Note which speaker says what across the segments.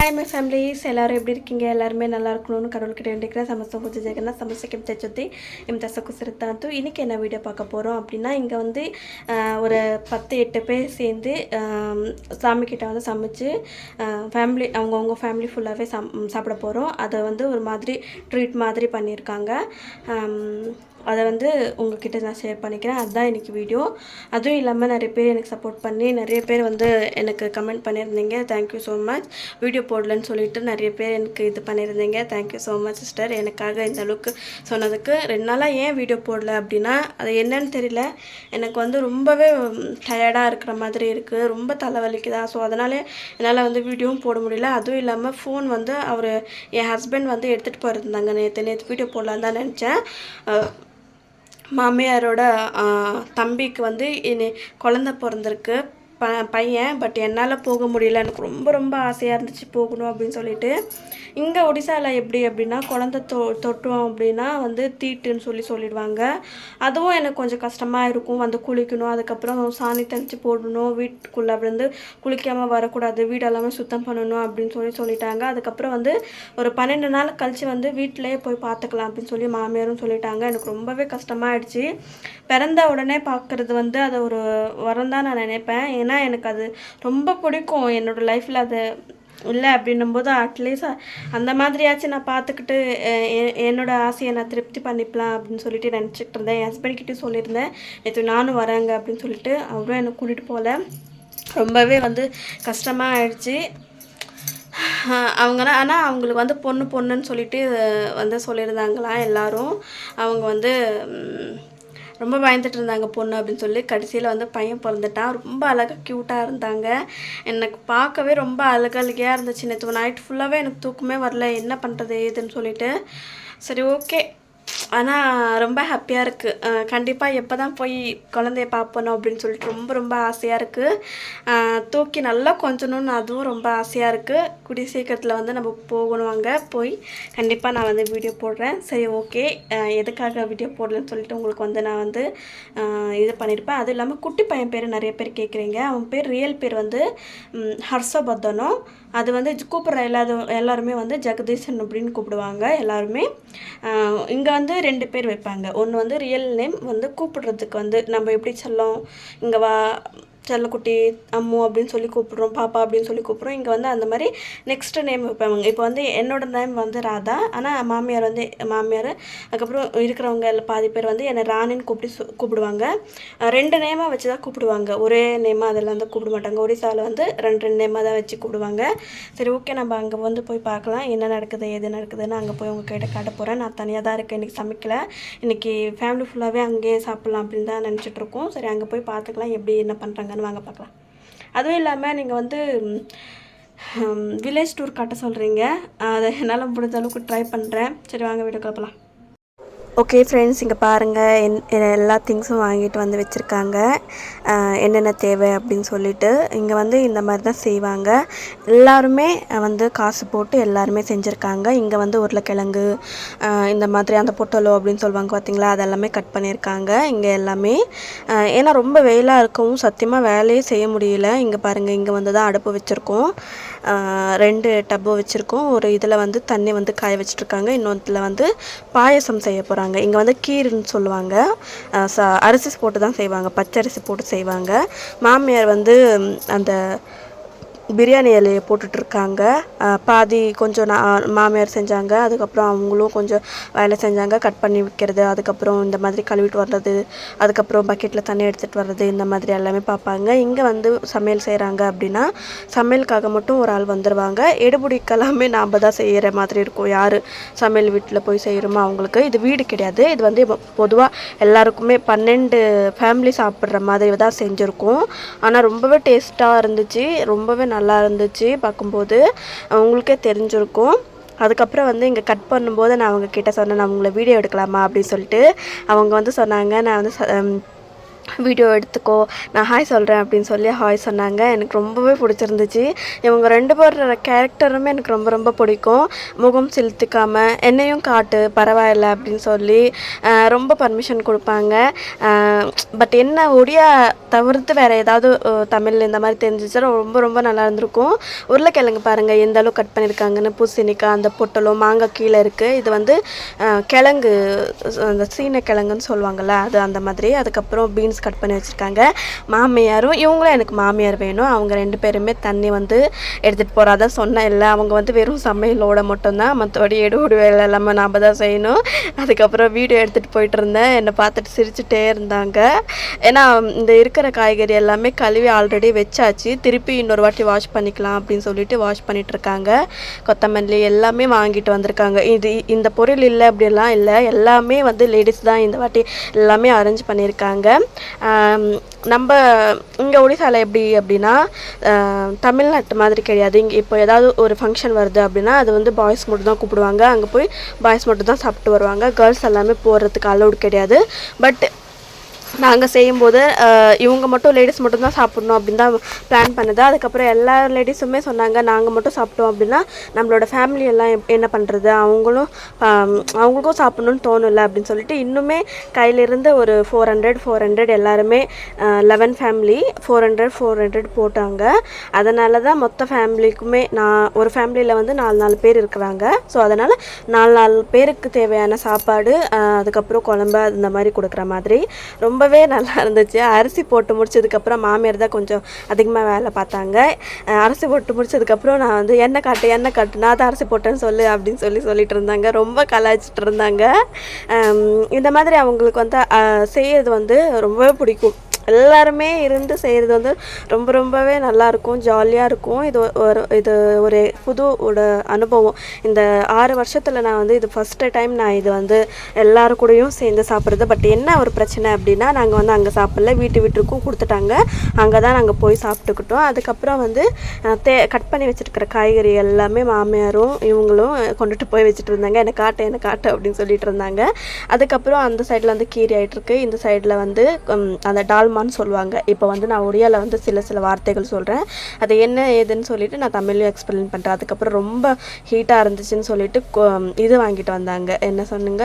Speaker 1: Hi families எல்லோரும் எப்படி இருக்கீங்க? எல்லாருமே நல்லா இருக்கணும்னு கடவுள்கிட்ட வேண்டிக்கிறேன். சமஸ்த பூஜை ஜெகன்னா சமஸ்த கிம்ச்சை சுத்தி எம் தசகுசிரத்தாத்து இன்றைக்கி என்ன வீடியோ பார்க்க போகிறோம் அப்படின்னா இங்கே வந்து ஒரு பத்து எட்டு பேர் சேர்ந்து சாமிக்கிட்ட வந்து சமைச்சு ஃபேமிலி அவங்கவுங்க ஃபேமிலி ஃபுல்லாகவே சாப்பிட போகிறோம் அதை வந்து ஒரு மாதிரி ட்ரீட் மாதிரி பண்ணியிருக்காங்க. அதை வந்து உங்ககிட்ட நான் ஷேர் பண்ணிக்கிறேன். அதுதான் இன்றைக்கி வீடியோ அதுவும் இல்லாமல் நிறைய பேர் எனக்கு சப்போர்ட் பண்ணி நிறைய பேர் வந்து எனக்கு கமெண்ட் பண்ணியிருந்தீங்க. Thank you so much video போடலன்னு சொல்லிட்டு நிறைய பேர் எனக்கு இது பண்ணியிருந்தீங்க. தேங்க்யூ ஸோ மச் சிஸ்டர் எனக்காக இந்த அளவுக்கு சொன்னதுக்கு ரெண்டு நாளாக ஏன் வீடியோ போடல அப்படின்னா அது என்னன்னு தெரியல. எனக்கு வந்து ரொம்பவே டயர்டாக இருக்கிற மாதிரி இருக்குது ரொம்ப தலைவலிக்குதா. ஸோ அதனாலே என்னால் வந்து வீடியோவும் போட முடியல. அதுவும் இல்லாமல் ஃபோன் வந்து அவர் என் ஹஸ்பண்ட் வந்து எடுத்துகிட்டு போயிருந்தாங்க நேற்று நேற்று வீடியோ போடலான்னு தான் நினச்சேன். மாமியாரோட தம்பிக்கு வந்து இனி குழந்த பிறந்திருக்கு. ப பையன் பட் என்னால் போக முடியல. எனக்கு ரொம்ப ரொம்ப ஆசையாக இருந்துச்சு போகணும் அப்படின்னு சொல்லிட்டு. இங்கே ஒடிசாவில் எப்படி அப்படின்னா குழந்த தொ தொட்டோம் அப்படின்னா வந்து தீட்டுன்னு சொல்லி சொல்லிடுவாங்க. அதுவும் எனக்கு கொஞ்சம் கஷ்டமாக இருக்கும். வந்து குளிக்கணும். அதுக்கப்புறம் சாணி தெளித்து போடணும். வீட்டுக்குள்ளே வந்து குளிக்காமல் வரக்கூடாது. வீடு எல்லாமே சுத்தம் பண்ணணும் அப்படின்னு சொல்லி சொல்லிட்டாங்க. அதுக்கப்புறம் வந்து ஒரு பன்னெண்டு நாள் கழித்து வந்து வீட்டிலேயே போய் பார்த்துக்கலாம் அப்படின்னு சொல்லி மாமியாரும் சொல்லிட்டாங்க. எனக்கு ரொம்பவே கஷ்டமாயிடுச்சு. பிறந்த உடனே பார்க்குறது வந்து அது ஒரு வரம் தான் நான் நினைப்பேன். ஏன்னா எனக்கு அது ரொம்ப பிடிக்கும். என்னோடய லைஃப்பில் அது இல்லை அப்படின்னும் போது அட்லீஸ்ட் அந்த மாதிரியாச்சும் நான் பார்த்துக்கிட்டு என்னோடய என்னோட ஆசையை நான் திருப்தி பண்ணிக்கலாம் அப்படின்னு சொல்லிட்டு நினச்சிக்கிட்டு இருந்தேன். என் ஹஸ்பண்ட்கிட்டையும் சொல்லியிருந்தேன். நேற்று நானும் வரேங்க அப்படின்னு சொல்லிட்டு அவரும் என்னை கூட்டிகிட்டு போகல ரொம்பவே வந்து கஷ்டமாக ஆயிடுச்சு. அவங்கனா ஆனால் அவங்களுக்கு வந்து பொண்ணு பொண்ணுன்னு சொல்லிட்டு வந்து சொல்லியிருந்தாங்களாம் எல்லோரும். அவங்க வந்து ரொம்ப பயந்துட்டு இருந்தாங்க பொண்ணு அப்படின்னு சொல்லி. கடைசியில் வந்து பையன் பிறந்துட்டான். ரொம்ப அழகாக க்யூட்டாக இருந்தாங்க. எனக்கு பார்க்கவே ரொம்ப அழகழகியாக இருந்துச்சு. நேற்று நைட் ஃபுல்லாகவே எனக்கு தூக்கமே வரல. என்ன பண்ணுறது ஏதுன்னு சொல்லிட்டு. சரி ஓகே ஆனால் ரொம்ப ஹாப்பியாக இருக்குது கண்டிப்பாக எப்போ தான் போய் குழந்தைய பார்ப்பணும் அப்படின்னு சொல்லிட்டு ரொம்ப ரொம்ப ஆசையாக இருக்குது தூக்கி நல்லா கொஞ்சணும்னு அதுவும் ரொம்ப ஆசையாக இருக்குது குடி சீக்கிரத்தில் வந்து நம்ம போகணும் அங்கே. போய் கண்டிப்பாக நான் வந்து வீடியோ போடுறேன். சரி ஓகே எதுக்காக வீடியோ போடலன்னு சொல்லிட்டு உங்களுக்கு வந்து நான் வந்து இது பண்ணியிருப்பேன் அதுவும் இல்லாமல் குட்டி பையன் பேர் நிறைய பேர் கேட்குறீங்க அவன் பேர் ரியல் பேர் வந்து ம், ஹர்ஷபர்தனம் அது வந்து கூப்பிட்ற எல்லா எல்லாருமே வந்து ஜெகதீசன் அப்படின்னு கூப்பிடுவாங்க எல்லாருமே. இங்கே வந்து ரெண்டு பேர் வைப்பாங்க. ஒன்று வந்து ரியல் நேம் வந்து கூப்பிடுறதுக்கு வந்து நம்ம எப்படி சொல்லும்? இங்கே வா செல்லக்குட்டி அம்மு அப்படின்னு சொல்லி கூப்பிடுறோம் பாப்பா அப்படின்னு சொல்லி கூப்பிடுறோம். இங்கே வந்து அந்த மாதிரி நெக்ஸ்ட் நேம் வைப்பாங்க. இப்போ வந்து என்னோட நேம் வந்து ராதா. ஆனால் மாமியார் வந்து மாமியார் அதுக்கப்புறம் இருக்கிறவங்க இல்லை பாதி பேர் வந்து என்னை ராணின்னு கூப்பிட்டு கூப்பிடுவாங்க. ரெண்டு நேமாக வச்சு தான் கூப்பிடுவாங்க. ஒரே நேமாக அதெல்லாம் வந்து கூப்பிட மாட்டாங்க. ஒடிசாவில் வந்து ரெண்டு ரெண்டு நேமாக தான் வச்சு கூப்பிடுவாங்க. சரி ஓகே நம்ம அங்கே வந்து போய் பார்க்கலாம். என்ன நடக்குது எது நடக்குதுன்னு அங்கே போய் உங்ககிட்ட காட்ட போகிறேன் நான் தனியாக தான் இருக்கேன். இன்றைக்கி சமைக்கல. இன்றைக்கி ஃபேமிலி ஃபுல்லாகவே அங்கேயே சாப்பிட்லாம் அப்படின்னு தான் நினச்சிட்ருக்கோம் சரி அங்கே போய் பார்த்துக்கலாம். எப்படி என்ன பண்ணுறாங்கன்னு வாங்க பார்க்கலாம். அதுவும் இல்லாமல் நீங்கள் வந்து வில்லேஜ் டூர் காட்ட சொல்கிறீங்க அதை என்னால் முடிஞ்ச அளவுக்கு ட்ரை பண்ணுறேன் சரி வாங்க வீடு கிளப்பலாம் ஓகே ஃப்ரெண்ட்ஸ் இங்கே பாருங்கள் என் எல்லா திங்ஸும் வாங்கிட்டு வந்து வச்சுருக்காங்க. என்னென்ன தேவை அப்படின்னு சொல்லிட்டு. இங்கே வந்து இந்த மாதிரி தான் செய்வாங்க. எல்லாருமே வந்து காசு போட்டு எல்லாருமே செஞ்சுருக்காங்க. இங்கே வந்து உருளைக்கிழங்கு இந்த மாதிரி அந்த பொட்டலோ அப்படின்னு சொல்லுவாங்க பார்த்தீங்களா அதெல்லாமே கட் பண்ணியிருக்காங்க இங்கே எல்லாமே ஏன்னா ரொம்ப வெயிலாக இருக்கவும் சத்தியமாக வேலையே செய்ய முடியல. இங்கே பாருங்கள் இங்கே வந்து தான் அடுப்பு வச்சுருக்கோம். ரெண்டு டப்பு வச்சுருக்கோம். ஒரு இதில் வந்து தண்ணி வந்து காய வச்சுட்ருக்காங்க இன்னொன்றில் வந்து பாயசம் செய்ய போகிறாங்க இங்கே வந்து கீருன்னு சொல்லுவாங்க. ச அரிசி போட்டு தான் செய்வாங்க. பச்சரிசி போட்டு செய்வாங்க. மாமியார் வந்து அந்த பிரியாணி இலையை போட்டுட்ருக்காங்க. பாதி கொஞ்சம் நான் மாமியார் செஞ்சாங்க. அதுக்கப்புறம் அவங்களும் கொஞ்சம் வேலை செஞ்சாங்க. கட் பண்ணி விற்கிறது அதுக்கப்புறம் இந்த மாதிரி கழுவிட்டு வர்றது அதுக்கப்புறம் பக்கெட்டில் தண்ணி எடுத்துகிட்டு வர்றது இந்த மாதிரி எல்லாமே பார்ப்பாங்க. இங்கே வந்து சமையல் செய்கிறாங்க அப்படின்னா சமையலுக்காக மட்டும் ஒரு ஆள் வந்துடுவாங்க எடுபிடிக்கெல்லாமே நாம் தான் செய்கிற மாதிரி இருக்கும். யார் சமையல் வீட்டில் போய் செய்கிறோமோ அவங்களுக்கு. இது வீடு கிடையாது. இது வந்து பொதுவாக எல்லாருக்குமே பன்னெண்டு ஃபேமிலி சாப்பிட்ற மாதிரி தான் செஞ்சுருக்கோம். ஆனால் ரொம்பவே டேஸ்ட்டாக இருந்துச்சு. ரொம்பவே நல்லா நல்லா இருந்துச்சு பார்க்கும்போது. உங்களுக்கே தெரிஞ்சிருக்கும். அதுக்கப்புறம் வந்து இங்கே கட் பண்ணும்போது நான் அவங்க கிட்டே சொன்னேன் நான் உங்களை வீடியோ எடுக்கலாமா? அப்படின்னு சொல்லிட்டு. அவங்க வந்து சொன்னாங்க நான் வந்து வீடியோ எடுத்துக்கோ நான் ஹாய் சொல்கிறேன் அப்படின்னு சொல்லி ஹாய் சொன்னாங்க. எனக்கு ரொம்பவே பிடிச்சிருந்துச்சு. இவங்க ரெண்டு பேரோட கேரக்டருமே எனக்கு ரொம்ப ரொம்ப பிடிக்கும். முகம் செலுத்திக்காமல் என்னையும் காட்டு பரவாயில்ல அப்படின்னு சொல்லி ரொம்ப பர்மிஷன் கொடுப்பாங்க. பட் என்ன ஒடியா தவிர்த்து வேறு ஏதாவது தமிழ் இந்த மாதிரி தெரிஞ்சிச்சா ரொம்ப ரொம்ப நல்லா இருந்திருக்கும். உருளைக்கிழங்கு பாருங்கள் எந்த அளவு கட் பண்ணியிருக்காங்கன்னு பூசணிக்காய் அந்த பொட்டலும் மாங்காய் கீழே இருக்குது இது வந்து கிழங்கு அந்த சீன கிழங்குன்னு சொல்லுவாங்கள்ல அது அந்த மாதிரி. அதுக்கப்புறம் பீன்ஸ் கட் பண்ணி வச்சுருக்காங்க. மாமியாரும் இவங்களும் எனக்கு மாமியார் வேணும். அவங்க ரெண்டு பேருமே தண்ணி வந்து எடுத்துகிட்டு போகிறாத சொன்னேன் இல்லை அவங்க வந்து வெறும் சமையலோட மட்டும்தான். மற்றபடி எடுபடி வேலை எல்லாமே நாம் தான் செய்யணும். அதுக்கப்புறம் வீடியோ எடுத்துகிட்டு போயிட்டு இருந்தேன். என்னை பார்த்துட்டு சிரிச்சுட்டே இருந்தாங்க. ஏன்னா இந்த இருக்கிற காய்கறி எல்லாமே கழுவி ஆல்ரெடி வச்சாச்சு. திருப்பி இன்னொரு வாட்டி வாஷ் பண்ணிக்கலாம் அப்படின்னு சொல்லிட்டு வாஷ் பண்ணிகிட்ருக்காங்க இருக்காங்க. கொத்தமல்லி எல்லாமே வாங்கிட்டு வந்திருக்காங்க. இது இந்த பொருள் இல்லை அப்படிலாம் இல்லை. எல்லாமே வந்து லேடிஸ் தான் இந்த வாட்டி எல்லாமே அரேஞ்ச் பண்ணியிருக்காங்க. நம்ம இங்கே ஒடிசாவில் எப்படி அப்படின்னா தமிழ்நாட்டு மாதிரி கிடையாது. இங்கே இப்போ ஏதாவது ஒரு ஃபங்க்ஷன் வருது அப்படின்னா அது வந்து பாய்ஸ் மட்டும் தான் கூப்பிடுவாங்க. அங்கே போய் பாய்ஸ் மட்டும் தான் சாப்பிட்டு வருவாங்க. கேர்ள்ஸ் எல்லாமே போகிறதுக்கு அலௌட் கிடையாது. பட் நாங்கள் செய்யும்போது இவங்க மட்டும் லேடிஸ் மட்டும் தான் சாப்பிடணும் அப்படின்னு தான் பிளான் பண்ணுது. அதுக்கப்புறம் எல்லா லேடிஸுமே சொன்னாங்க நாங்கள் மட்டும் சாப்பிட்டோம் அப்படின்னா நம்மளோட ஃபேமிலி எல்லாம் எப்- என்ன பண்ணுறது அவங்களும் அவங்களுக்கும் சாப்பிட்ணுன்னு தோணும்ல அப்படின்னு சொல்லிட்டு இன்னுமே கையிலிருந்து ஒரு ஃபோர் ஹண்ட்ரட் ஃபோர் ஹண்ட்ரட் எல்லாருமே eleven family four hundred four hundred போட்டாங்க. அதனால தான் மொத்த ஃபேமிலிக்குமே நான் ஒரு ஃபேமிலியில் வந்து நாலு நாலு பேர் இருக்கிறாங்க. ஸோ அதனால் நாலு நாலு பேருக்கு தேவையான சாப்பாடு அதுக்கப்புறம் குழம்பு அந்த மாதிரி கொடுக்குற மாதிரி. ரொம்ப ரொம்பவே நல்லா இருந்துச்சு. அரிசி போட்டு முடிச்சதுக்கப்புறம் மாமியார் தான் கொஞ்சம் அதிகமாக வேலை பார்த்தாங்க. அரிசி போட்டு முடிச்சதுக்கப்புறம் நான் வந்து எண்ணெய் காட்டு எண்ணெய் காட்டு நான் தான் அரிசி போட்டேன்னு சொல்லு அப்படின்னு சொல்லி சொல்லிட்டு இருந்தாங்க. ரொம்ப கலாய்ச்சிட்டு இருந்தாங்க. இந்த மாதிரி அவங்களுக்கு வந்து செய்யறது வந்து ரொம்பவே பிடிக்கும். எல்லாருமே இருந்து செய்கிறது வந்து ரொம்ப ரொம்பவே நல்லாயிருக்கும் ஜாலியாக இருக்கும். இது ஒரு இது ஒரு புது ஒரு அனுபவம். இந்த ஆறு வருஷத்தில் நான் வந்து இது ஃபஸ்ட்டு டைம் நான் இது வந்து எல்லாரு கூடயும் சேர்ந்து சாப்பிட்றது. பட் என்ன ஒரு பிரச்சனை அப்படின்னா நாங்கள் வந்து அங்கே சாப்பிடல வீட்டு வீட்டுக்கும் கொடுத்துட்டாங்க. அங்கே தான் நாங்கள் போய் சாப்பிட்டுக்கிட்டோம். அதுக்கப்புறம் வந்து தே கட் பண்ணி வச்சுருக்கிற காய்கறி எல்லாமே மாமியாரும் இவங்களும் கொண்டுட்டு போய் வச்சுட்டு இருந்தாங்க. என்னை காட்டு என்னை காட்டு? அப்படின்னு சொல்லிட்டு இருந்தாங்க. அதுக்கப்புறம் அந்த சைடில் வந்து கீரி ஆகிட்டுருக்கு இந்த சைடில் வந்து அந்த டால்மா டால்மான்னு சொல்லுவாங்க. இப்போ வந்து நான் ஒடியாவில் வந்து சில சில வார்த்தைகள் சொல்கிறேன் அது என்ன ஏதுன்னு சொல்லிட்டு நான் தமிழ்லையும் எக்ஸ்பிளைன் பண்ணுறேன் அதுக்கப்புறம் ரொம்ப ஹீட்டாக இருந்துச்சுன்னு சொல்லிட்டு கொ- இது வாங்கிட்டு வந்தாங்க. என்ன சொன்னுங்க?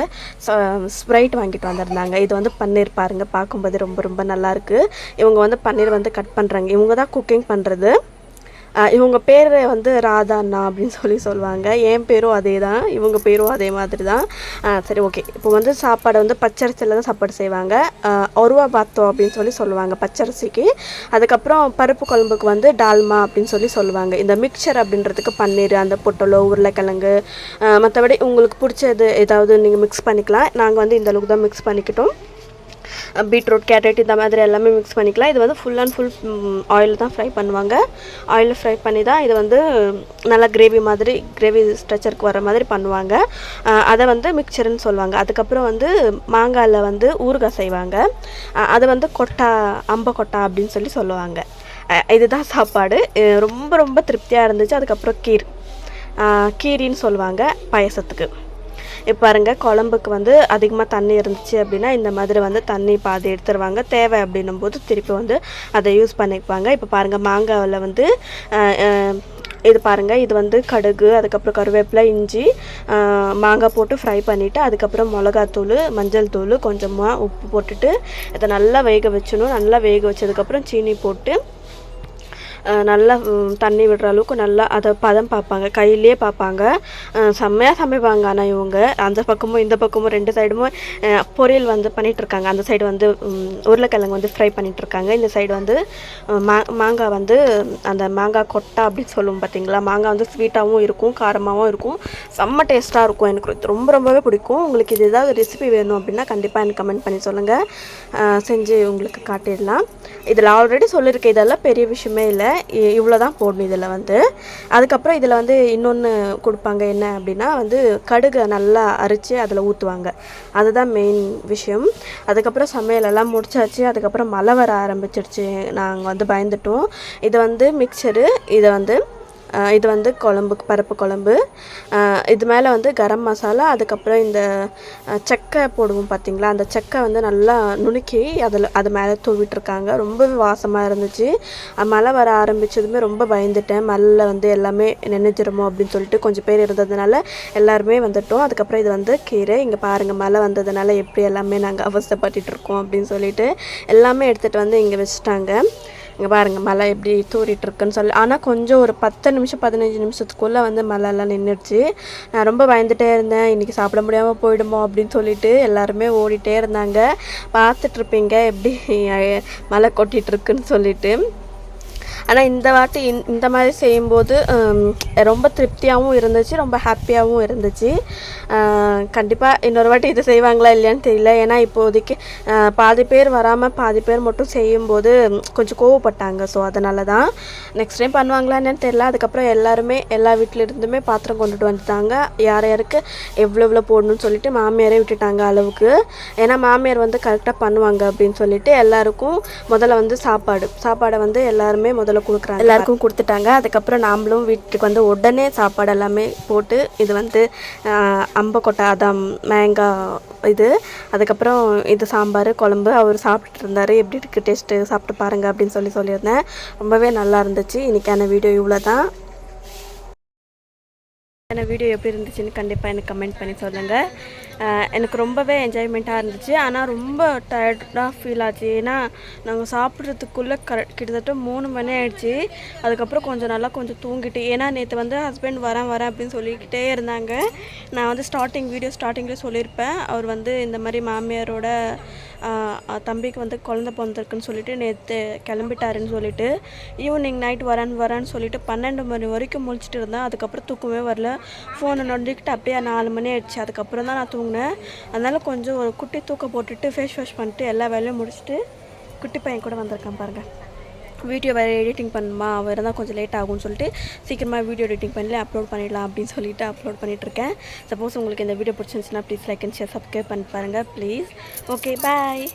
Speaker 1: ஸ்ப்ரைட் வாங்கிட்டு வந்திருந்தாங்க. இது வந்து பன்னீர் பாருங்கள் பார்க்கும்போது ரொம்ப ரொம்ப நல்லாயிருக்கு இவங்க வந்து பன்னீர் வந்து கட் பண்ணுறாங்க இவங்க தான் குக்கிங் பண்ணுறது இவங்க பேர் வந்து ராதா அண்ணா அப்படின்னு சொல்லி சொல்லுவாங்க. என் பேரும் அதே தான் இவங்க பேரும் அதே மாதிரி தான் சரி ஓகே. இப்போ வந்து சாப்பாடு வந்து பச்சரிசியில் தான் சாப்பாடு செய்வாங்க. ஒருவா பாத்தோம் அப்படின்னு சொல்லி சொல்லுவாங்க பச்சரிசிக்கு. அதுக்கப்புறம் பருப்பு குழம்புக்கு வந்து டால்மா அப்படின்னு சொல்லி சொல்லுவாங்க. இந்த மிக்சர் அப்படின்றதுக்கு பன்னீர் அந்த பொட்டலோ உருளைக்கிழங்கு மற்றபடி உங்களுக்கு பிடிச்சது ஏதாவது நீங்கள் மிக்ஸ் பண்ணிக்கலாம். நாங்கள் வந்து இந்த அளவுக்கு தான் மிக்ஸ் பண்ணிக்கிட்டோம். பீட்ரூட் கேரட் இந்த மாதிரி எல்லாமே மிக்ஸ் பண்ணிக்கலாம். இது வந்து ஃபுல் அண்ட் ஃபுல் ஆயில் தான் ஃப்ரை பண்ணுவாங்க. ஆயிலில் ஃப்ரை பண்ணி தான் இது வந்து நல்லா கிரேவி மாதிரி கிரேவி ஸ்ட்ரக்சருக்கு வர மாதிரி பண்ணுவாங்க. அதை வந்து மிக்சர்னு சொல்லுவாங்க. அதுக்கப்புறம் வந்து மாங்காயில் வந்து ஊறுகாய் செய்வாங்க. அதை அது வந்து கொட்டா அம்ப கொட்டா அப்படின்னு சொல்லி சொல்லுவாங்க. இதுதான் சாப்பாடு. ரொம்ப ரொம்ப திருப்தியாக இருந்துச்சு. அதுக்கப்புறம் கீர். கீரின்னு சொல்லுவாங்க பாயசத்துக்கு. இப்போ பாருங்க குழம்புக்கு வந்து அதிகமாக தண்ணி இருந்துச்சு அப்படின்னா இந்த மாதிரி வந்து தண்ணி பாதி எடுத்துருவாங்க. தேவை அப்படின்னும் போது திருப்பி வந்து அதை யூஸ் பண்ணிக்குவாங்க. இப்போ பாருங்கள் மாங்காவில் வந்து இது பாருங்கள் இது வந்து கடுகு அதுக்கப்புறம் கருவேப்பிலை இஞ்சி மாங்காய் போட்டு ஃப்ரை பண்ணிவிட்டு அதுக்கப்புறம் மிளகாத்தூள் மஞ்சள் தூள் கொஞ்சமாக உப்பு போட்டுட்டு இதை நல்லா வேக வச்சணும் நல்லா வேக வச்சதுக்கப்புறம் சீனி போட்டு நல்லா தண்ணி விடுற அளவுக்கு நல்லா அதை பதம் பார்ப்பாங்க கையிலேயே பார்ப்பாங்க செம்மையாக சமைப்பாங்க ஆனால் இவங்க. அந்த பக்கமும் இந்த பக்கமும் ரெண்டு சைடுமே பொரியல் வந்து பண்ணிகிட்ருக்காங்க அந்த சைடு வந்து உருளைக்கிழங்கு வந்து ஃப்ரை பண்ணிகிட்ருக்காங்க இந்த சைடு வந்து மா மாங்காய் வந்து அந்த மாங்காய் கொட்டை அப்படின்னு சொல்லுவோம் பார்த்தீங்களா மாங்காய் வந்து ஸ்வீட்டாகவும் இருக்கும் காரமாகவும் இருக்கும். செம்ம டேஸ்ட்டாக இருக்கும். எனக்கு ரொம்ப ரொம்பவே பிடிக்கும். உங்களுக்கு இது ஏதாவது ரெசிபி வேணும் அப்படின்னா கண்டிப்பாக எனக்கு கமெண்ட் பண்ணி சொல்லுங்கள் செஞ்சு உங்களுக்கு காட்டிடலாம். இதில் ஆல்ரெடி சொல்லியிருக்கேன் இதெல்லாம் பெரிய விஷயமே இல்லை. இவ்வளோ தான் போடணும் இதில் வந்து. அதுக்கப்புறம் இதில் வந்து இன்னொன்று கொடுப்பாங்க என்ன அப்படின்னா வந்து கடுகை நல்லா அரைச்சி அதில் ஊற்றுவாங்க அதுதான் மெயின் விஷயம். அதுக்கப்புறம் சமையலெல்லாம் முடிச்சாச்சு. அதுக்கப்புறம் மழை வர ஆரம்பிச்சிருச்சு. நாங்கள் வந்து பயந்துட்டோம். இது வந்து மிக்சரு இதை வந்து இது வந்து குழம்புக்கு பருப்பு குழம்பு. இது மேலே வந்து கரம் மசாலா அதுக்கப்புறம் இந்த செக்கை போடுவோம் பார்த்தீங்களா அந்த செக்கை வந்து நல்லா நுணுக்கி அதில் அது மேலே தூவிட்டுருக்காங்க. ரொம்பவே வாசமாக இருந்துச்சு. மழை வர ஆரம்பித்ததுமே ரொம்ப பயந்துட்டேன். மழையில் வந்து எல்லாமே நினைஞ்சிருமோ அப்படின்னு சொல்லிட்டு கொஞ்சம் பேர் இருந்ததுனால எல்லாருமே வந்துட்டோம். அதுக்கப்புறம் இது வந்து கீரை. இங்கே பாருங்கள் மழை வந்ததுனால எப்படி எல்லாமே நாங்கள் அவஸ்தப்பட்டுருக்கோம் அப்படின்னு சொல்லிட்டு எல்லாமே எடுத்துகிட்டு வந்து இங்கே வச்சுட்டாங்க. இங்கே பாருங்கள் மழை எப்படி தூறிட்டு இருக்குன்னு சொல்லி. ஆனால் கொஞ்சம் ஒரு பத்து நிமிஷம் பதினஞ்சு நிமிஷத்துக்குள்ளே வந்து மழைலாம் நின்றுடுச்சு நான் ரொம்ப பயந்துகிட்டே இருந்தேன். இன்றைக்கி சாப்பிட முடியாமல் போயிடுமோ அப்படின்னு சொல்லிட்டு எல்லாருமே ஓடிட்டே இருந்தாங்க. பார்த்துட்ருப்பீங்க எப்படி மலை மழை கொட்டிகிட்டு இருக்குன்னு சொல்லிட்டு. ஆனால் இந்த வாட்டி இந்த- இந்த மாதிரி செய்யும்போது ரொம்ப திருப்தியாகவும் இருந்துச்சு ரொம்ப ஹாப்பியாகவும் இருந்துச்சு. கண்டிப்பாக இன்னொரு வாட்டி இது செய்வாங்களா இல்லையான்னு தெரியல. ஏன்னா இப்போதைக்கு பாதி பேர் வராமல் பாதி பேர் மட்டும் செய்யும்போது கொஞ்சம் கோவப்பட்டாங்க. ஸோ அதனால தான் நெக்ஸ்ட் டைம் பண்ணுவாங்களா என்னன்னு தெரியல. அதுக்கப்புறம் எல்லாருமே எல்லா வீட்டில இருந்துமே பாத்திரம் கொண்டுட்டு வந்துட்டாங்க. யார் யாருக்கு எவ்வளோ எவ்வளோ போடணும்னு சொல்லிட்டு மாமியாரே விட்டுட்டாங்க அளவுக்கு. ஏன்னா மாமியார் வந்து கரெக்டாக பண்ணுவாங்க அப்படின்னு சொல்லிட்டு எல்லாருக்கும் முதல்ல வந்து சாப்பாடு சாப்பாடை வந்து எல்லாருமே முதல்ல கொடுக்குறாங்க. எல்லாருக்கும் கொடுத்துட்டாங்க. அதுக்கப்புறம் நாமளும் வீட்டுக்கு வந்து உடனே சாப்பாடு எல்லாமே போட்டு இது வந்து அம்பக்கொட்டை அதான் மேங்காய் இது. அதுக்கப்புறம் இது சாம்பார் குழம்பு. அவர் சாப்பிட்டுட்டு இருந்தார். எப்படி இருக்குது டேஸ்ட்டு? சாப்பிட்டு பாருங்கள் அப்படின்னு சொல்லி சொல்லியிருந்தேன். ரொம்பவே நல்லா இருந்துச்சு. இன்றைக்கான வீடியோ இவ்வளோ தான் இந்த வீடியோ எப்படி இருந்துச்சுன்னு கண்டிப்பாக எனக்கு கமெண்ட் பண்ணி சொல்லுங்கள் எனக்கு ரொம்பவே என்ஜாய்மெண்ட்டாக இருந்துச்சு. ஆனால் ரொம்ப டயர்டாக ஃபீல் ஆச்சு. ஏன்னா நாங்கள் சாப்பிட்றதுக்குள்ளே கர கிட்டத்தட்ட மூணு மணி ஆயிடுச்சு. அதுக்கப்புறம் கொஞ்சம் நல்லா கொஞ்சம் தூங்கிட்டு ஏன்னா நேற்று வந்து ஹஸ்பண்ட் வரேன் வரேன் அப்படின்னு சொல்லிக்கிட்டே இருந்தாங்க. நான் வந்து ஸ்டார்டிங் வீடியோ ஸ்டார்டிங்கில் சொல்லியிருப்பேன். அவர் வந்து இந்த மாதிரி மாமியாரோட தம்பிக்கு வந்து குழந்த பிறந்திருக்குன்னு சொல்லிட்டு நேற்று கிளம்பிட்டாருன்னு சொல்லிட்டு ஈவினிங் நைட் வரேன் வரேன்னு சொல்லிட்டு பன்னெண்டு மணி வரைக்கும் முழிச்சிட்டு இருந்தேன். அதுக்கப்புறம் தூக்கமே வரல. ஃபோனை நொண்டிக்கிட்டு அப்படியே நாலு மணி ஆயிடுச்சு. அதுக்கப்புறம் தான் நான் தூங்கினேன். அதனால் கொஞ்சம் ஒரு குட்டி தூக்கம் போட்டுட்டு ஃபேஸ் வாஷ் பண்ணிட்டு எல்லா வேலையும் முடிச்சுட்டு குட்டி பையன் கூட வந்திருக்கான் பாருங்கள் வீடியோ வேறு எடிட்டிங் பண்ணுமா? அவர் இருந்தால் கொஞ்சம் லேட் ஆகும்னு சொல்லிட்டு சீக்கிரமாக வீடியோ எடிட்டிங் பண்ணி அப்லோட் பண்ணிடலாம் அப்படின்னு சொல்லிட்டு அப்லோட் பண்ணிகிட்ருக்கேன் சப்போஸ் உங்களுக்கு இந்த வீடியோ பிடிச்சிருந்துச்சுன்னா please like and share subscribe பண்ணி பாருங்கள் ப்ளீஸ் ஓகே பாய்